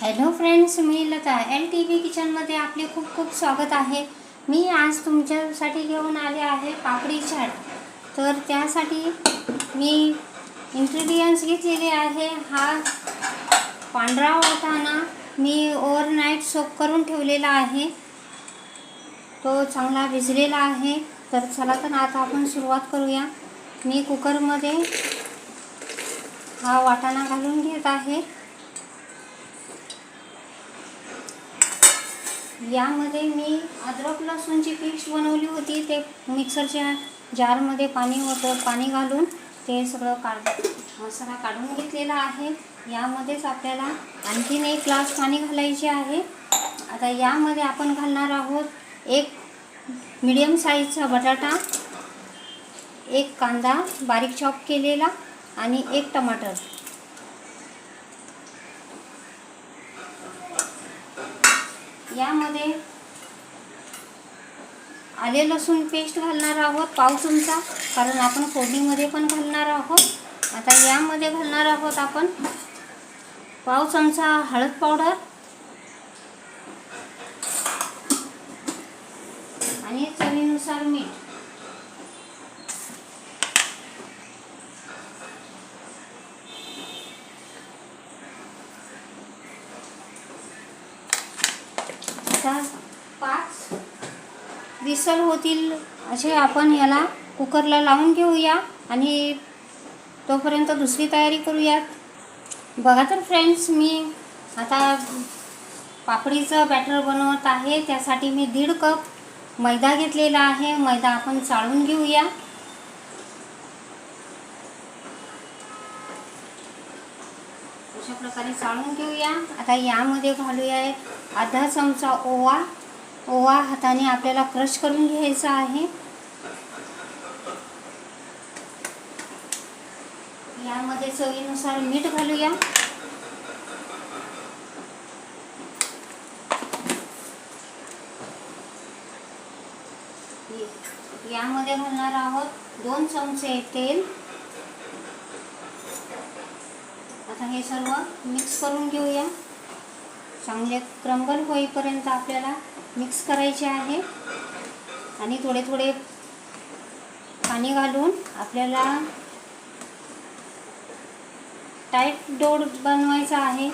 Hello friends मी Lata. L T V किचनमध्ये आपले खूप खूप स्वागत आहे. मी आज तुमच्यासाठी घेऊन आले आहे पापडी चाट तर त्यासाठी मी इन्ग्रेडियंट्स घेतलेले आहे. हा पांढरा वाटाणा मी ओव्हरनाईट सोप करून ठेवलेला आहे. तो चांगला भिजलेला आहे. तर चला तर आता आपण सुरुवात करूया. मी कुकरमध्ये हा वाटाणा घालून घेत आहे. यामध्ये मी अद्रक लसूणची पेस्ट बनवली होती. ते मिक्सरच्या जारमध्ये पाणी होतं. पाणी घालून ते सगळं काढ मसाला काढून घेतलेला आहे. यामध्येच आपल्याला आणखीन एक ग्लास पाणी घालायचे आहे. आता यामध्ये आपण घालणार आहोत एक मिडियम साईजचा बटाटा एक कांदा बारीक चॉप केलेला आणि एक टमाटर. यामध्ये आले लसूण पेस्ट घालणार आहोत पाव चमचा कारण आपण फोडणीमध्ये पण घालणार आहोत. आता यामध्ये घालणार आहोत आपण पाव चमचा हळद पावडर आणि चवीनुसार मीठ. आता पाच विसल होतील असे आपण याला कुकरला लावून घेऊया आणि तोपर्यंत दुसरी तयारी करूयात. बघा तर फ्रेंड्स मी आता पापडीचं बॅटर बनवत आहे. त्यासाठी मी दीड कप मैदा घेतलेला आहे. मैदा आपण चाळून घेऊया. अशा प्रकारे चाळून घेऊया. आता यामध्ये घालूया अर्धा चमचा ओवा. ओवा हाताने आपल्याला क्रश करून घ्यायचा आहे. यामध्ये चवीनुसार मीठ घालूया. यामध्ये घालणार आहोत दोन चमचे तेल. आता हे सर्व मिक्स करून घेऊया. चांगले क्रंबल होईपर्यंत आपल्याला मिक्स करायचे आहे. आणि थोडे थोडे पाणी घालून आपल्याला टाईट डोड बनवायचा आहे.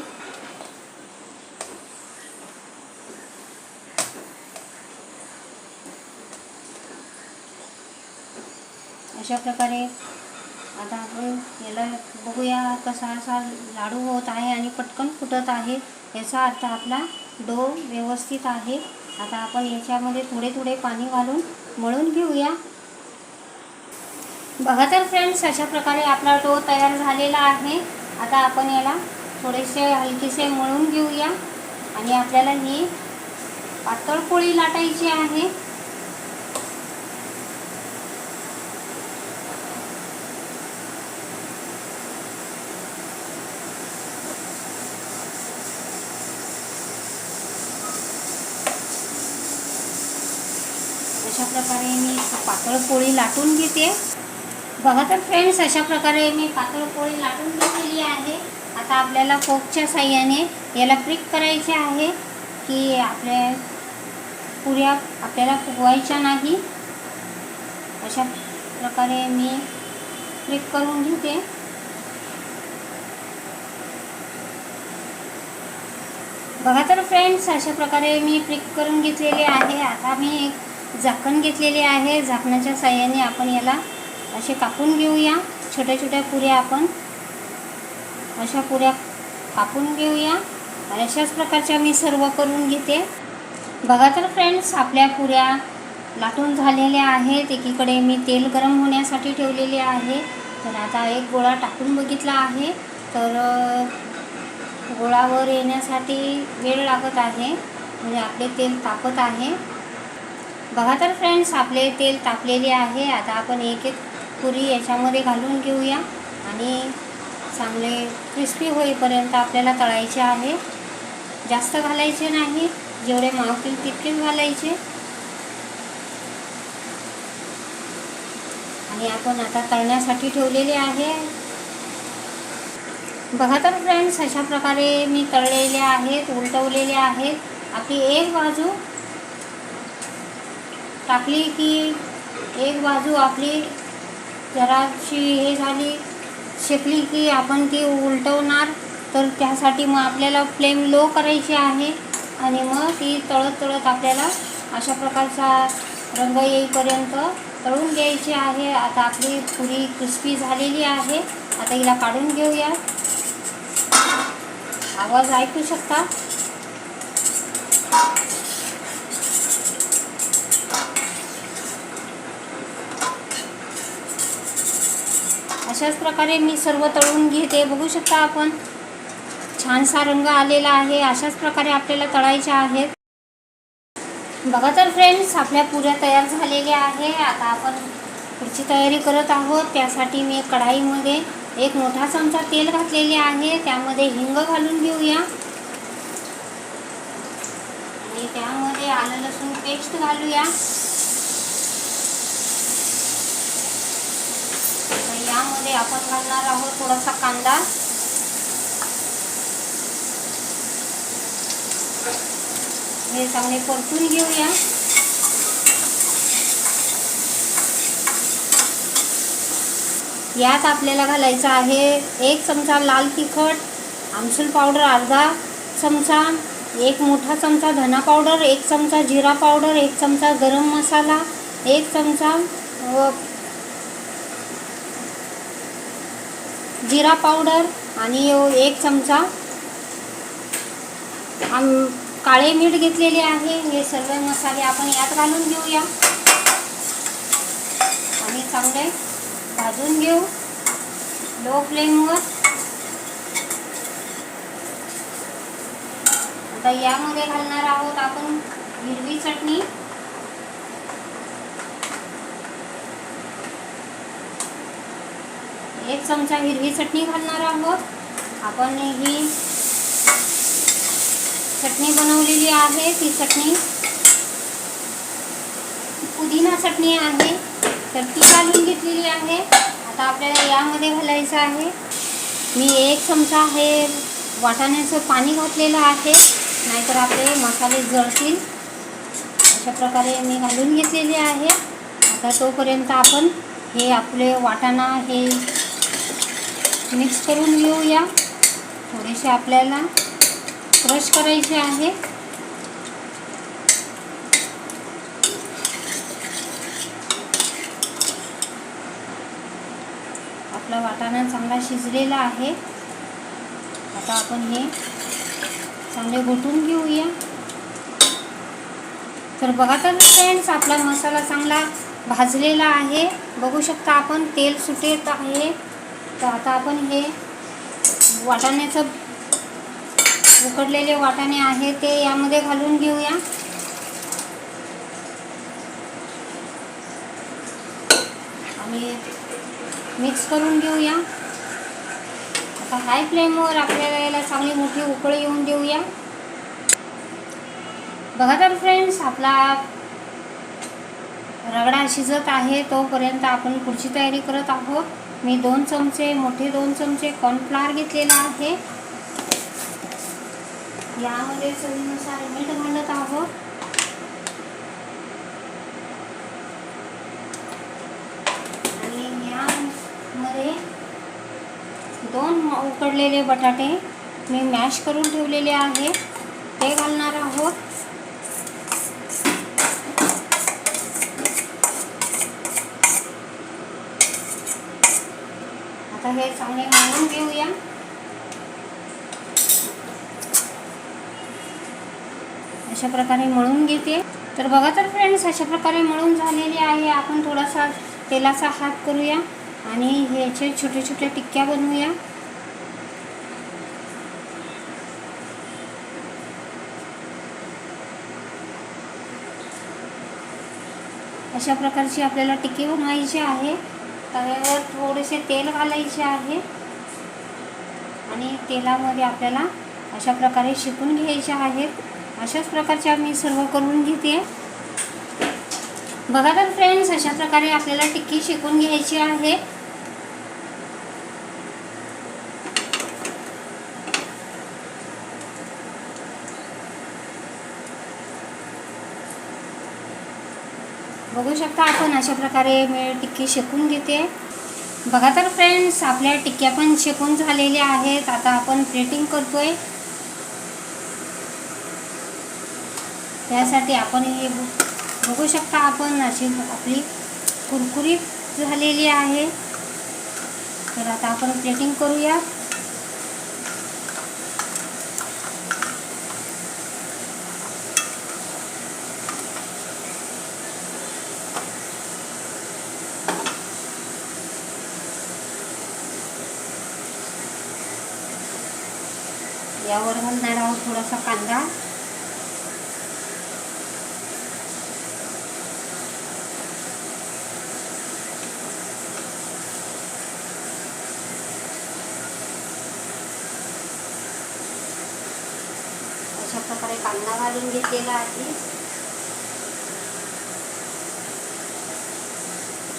अशा प्रकारे आता आपण याला बघूया कसा असा लाडू होत आहे आणि पटकन फुटत आहे याचा अर्थ आपला डो व्यवस्थित आहे. आता आपण याच्यामध्ये थोडे थोडे पाणी घालून मळून घेऊया. बघा तर फ्रेंड्स अशा प्रकारे आपला डो तयार झालेला आहे. आता आपण याला थोडेसे हलकेसे मळून घेऊया. आणि आपल्याला ही पातळ पोळी लाटायची आहे. अशा प्रकारे मी पातळ पोळी लाटून घेते. बघा तर फ्रेंड्स अशा प्रकारे मी पातळ पोळी लाटून घेतलेली आहे. आता आपल्याला फोकच्या साह्याने याला प्रिक करायचे आहे की आपल्या पुऱ्या आपल्याला फुगवायच्या नाही. अशा प्रकारे मी प्रिक करून घेते. बघा तर फ्रेंड्स अशा प्रकारे मी प्रिक करून घेतलेले आहे. आता मी एक झाकण घेतलेले आहे. झाकणाच्या साह्याने आपण याला असे कापून घेऊया. छोट्या छोट्या पुऱ्या आपण अशा पुऱ्या कापून घेऊया. आणि अशाच प्रकारच्या मी सर्व करून घेते. बघा तर फ्रेंड्स आपल्या पुऱ्या लाटून झालेल्या आहेत. एकीकडे मी तेल गरम होण्यासाठी ठेवलेले आहे. तर आता एक गोळा टाकून बघितला आहे. तर गोळावर येण्यासाठी वेळ लागत आहे. म्हणजे आपले तेल तापत आहे. बघा तर फ्रेंड्स आपले तेल तापलेले आहे. आता आपण एक एक पुरी याच्यामध्ये घालून घेऊया. आणि चांगले क्रिस्पी होईपर्यंत आपल्याला तळायचे आहे. जास्त घालायचे नाही. जेवढे मावतील तितकेच घालायचे. आणि आपण आता तळण्यासाठी ठेवलेले आहे. बघा तर फ्रेंड्स अशा प्रकारे मी तळलेले आहेत उलटवलेले आहेत. आपली एक बाजू टाकली की एक बाजू आपली जराशी हे झाली शेकली की आपण ती उलटवणार. तर त्यासाठी मग आपल्याला फ्लेम लो करायची आहे आणि मग ती तळत तळत आपल्याला अशा प्रकारचा रंग येईपर्यंत तळून घ्यायची आहे. आता आपली पुरी क्रिस्पी झालेली आहे. आता हिला काढून घेऊया. आवाज ऐकू शकता? अशाच प्रकारे मी सर्व तळून घेते. बघू शकता आपण. छानसा रंग आलेला आहे. अशाच प्रकारे आपल्याला तळायच्या आहेत. बघा तर फ्रेंड्स आपल्या पुऱ्या तयार झालेल्या आहे आता आपण पुढची तयारी करत आहोत. त्यासाठी मी कढाईमध्ये एक मोठा चमचा तेल घातलेले आहे. त्यामध्ये हिंग घालून घेऊया. आणि त्यामध्ये आलं लसूण पेस्ट घालूया. यामध्ये आपण घालणार आहोत थोडासा कांदा. हे चांगले परतून घेऊया. यात आपल्याला घालायचं आहे एक चमचा लाल तिखट आमसूल पावडर अर्धा चमचा एक मोठा चमचा धना पावडर एक चमचा जिरा पावडर एक चमचा गरम मसाला एक चमचा जिरा पावडर आणि एक चमचा आम काळे मीठ घेतलेले आहे. हे सर्व मसाले आपण यात घालून घेऊया. आणि चांगले भाजून घेऊ. लो फ्लेमवर. आता यामध्ये घालणार आहोत आपण हिरवी चटणी. एक चमचा हिरवी चटणी घालणार आहोत. आपण ही चटणी बनवलेली आहे ती चटणी पुदिना चटणी आहे तर ती घालून घेतलेली आहे. आता आपल्याला यामध्ये घालायचं आहे. मी एक चमचा हे वाटाण्याचं पाणी घातलेलं आहे नाहीतर आपले मसाले जळतील. अशा प्रकारे मी घालून घेतलेले आहे. आता तोपर्यंत आपण हे आपले वाटाणा हे मिक्स करून घेऊया. थोडेसे आपल्याला क्रश करायचे आहे. आपला वाटाणा चांगला शिजलेला आहे. आता आपण हे चांगले गोठून घेऊया. तर बघा तर फ्रेंड्स आपला मसाला चांगला भाजलेला आहे. बघू शकता आपण तेल सुटेत आहे. तर आता आपण हे वाटाण्याचं उकडलेले वाटाणे आहे ते यामध्ये घालून घेऊया. आणि मिक्स करून घेऊया. आता हाय फ्लेमवर आपल्याला याला चांगली मोठी उकळी येऊन देऊया. बघा तर फ्रेंड्स आपला रगडा शिजत आहे तोपर्यंत आपण पुढची तयारी करत आहोत. मी दोन चमचे मोठे दोन चमचे कॉर्नफ्लावर घेतलेला आहे. यामध्ये चवीनुसार मीठ घालत आहोत. आणि यामध्ये दोन उकडलेले बटाटे मी मॅश करून ठेवलेले आहे. ते घालणार आहोत आता हे चांगले मळून घेऊया. अशा प्रकारे मळून घेते. तर बघा तर फ्रेंड्स अशा प्रकारे मळून झालेली आहे. आपण थोडासा तेलाचा हात करूया आणि ह्याचे छोटे छोटे टिक्क्या बनवूया. अशा प्रकारची आपल्याला टिक्की बनवायची आहे. तव्यावर थोडेसे तेल घालायचे आहे. आणि तेलामध्ये आपल्याला अशा प्रकारे शिकून घ्यायच्या आहेत अशाच प्रकारच्या मी सर्व करून घेते. बघा तर फ्रेंड्स अशा प्रकारे आपल्याला टिक्की शिकून घ्यायची आहे. बघू शकता आपण अशा प्रकारे मी टिक्की शेकून घेते. बघा तर फ्रेंड्स आपल्या टिक्क्या पण शेकून झालेल्या आहेत. आता आपण प्लेटिंग करतोय. त्यासाठी आपण हे बघू शकता आपण अशी आपली कुरकुरीत झालेली आहे. तर आता आपण प्लेटिंग करूया. यावर घालणार आहोत थोडासा कांदा. अशा प्रकारे कांदा घालून घेतलेला आहे.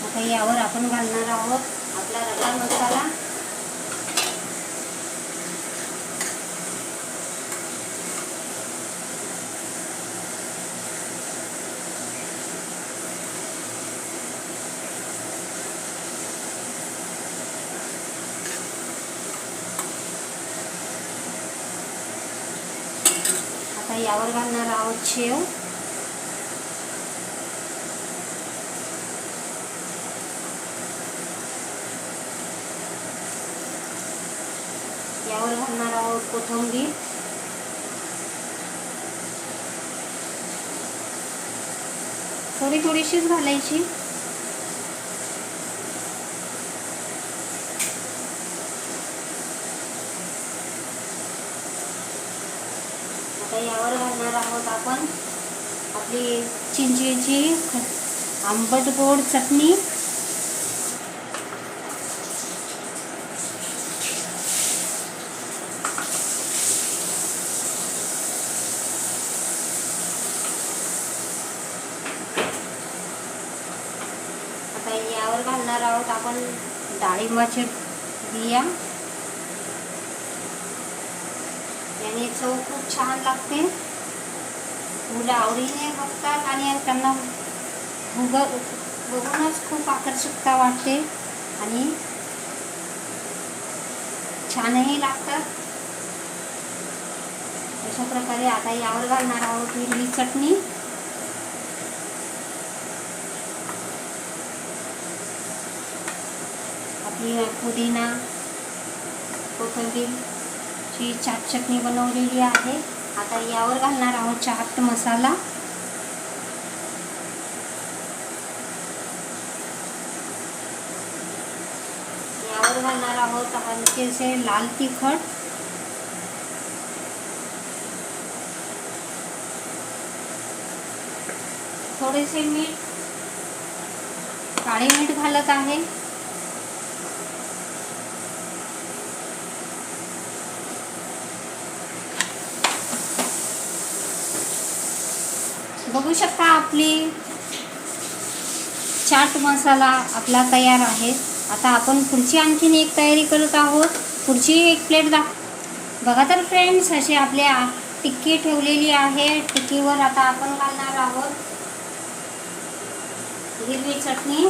आता यावर आपण घालणार आहोत आपला रगडा मसाला आता यावर घालणार आहोत शेव यावर घालणार आहोत कोथिंबीर थोडी थोडीशीच घालायची आता यावर आहोत आपण. आपली चिंचेची आंबट गोड चटणी. आता यावर घालणार आहोत आपण डाळिंबाचे बिया. याने चव खूप छान लागते. मुलं आवडीने बघतात आणि त्यांना भुग बघूनच खूप आकर्षकता वाटते आणि छानही लागतात अशा प्रकारे आता यावर घालणार आहोत हिरवी चटणी. आपली पुदिना कोथिंबीरची चाट चटणी बनवलेली आहे. आता यावर घालणार आहोत चाट मसाला. यावर घालणार आहोत हलकेसे लाल तिखट. थोडेसे मीठ काळे मीठ घालत आहे. बघू शकता आपली चाट मसाला आपला तयार आहे. आता आपण पुढची आणखीन एक तयारी करत आहोत. पुढची एक प्लेट दाख बघा तर फ्रेंड्स अशी आपल्या टिक्की ठेवलेली आहे. टिक्कीवर आता आपण घालणार आहोत हिरवी चटणी.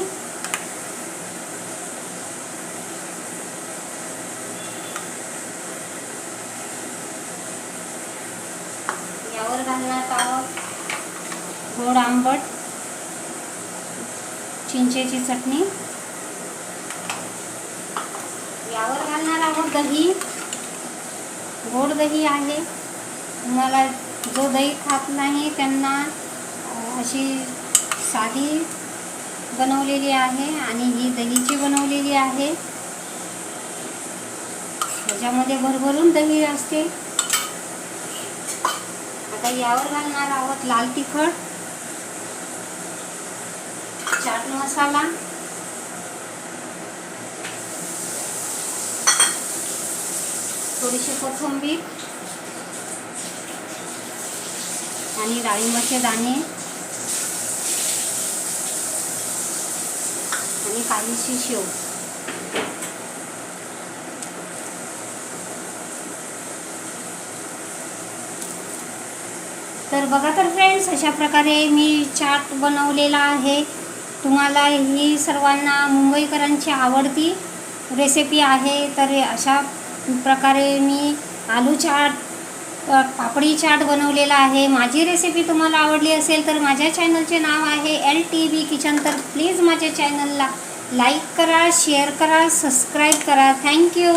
यावर घालण्यात आहोत. गोड आंबट चिंचेची चटणी. यावर घालणार आहोत दही. गोड दही आहे. तुम्हाला जो दही खात नाही त्यांना अशी साधी बनवलेली आहे आणि ही दहीची बनवलेली आहे. त्याच्यामध्ये भरभरून दही असते. आता यावर घालणार आहोत लाल तिखट. चाट मसाला थोडीशी कोथिंबीर आणि डाळिंबाचे दाणे आणि काहीशी शेव तर बघा तर फ्रेंड्स अशा प्रकारे मी चाट बनवलेला आहे. तुम्हाला ही सर्वांना मुंबईकरांची आवडती रेसिपी आहे तर अशा प्रकारे मी आलू चाट पापडी चाट बनवलेला आहे. माझी रेसिपी तुम्हाला आवडली असेल तर माझ्या चॅनलचे नाव आहे एल टी व्ही किचन तर प्लीज माझ्या चॅनलला लाईक करा शेअर करा सबस्क्राईब करा. थँक्यू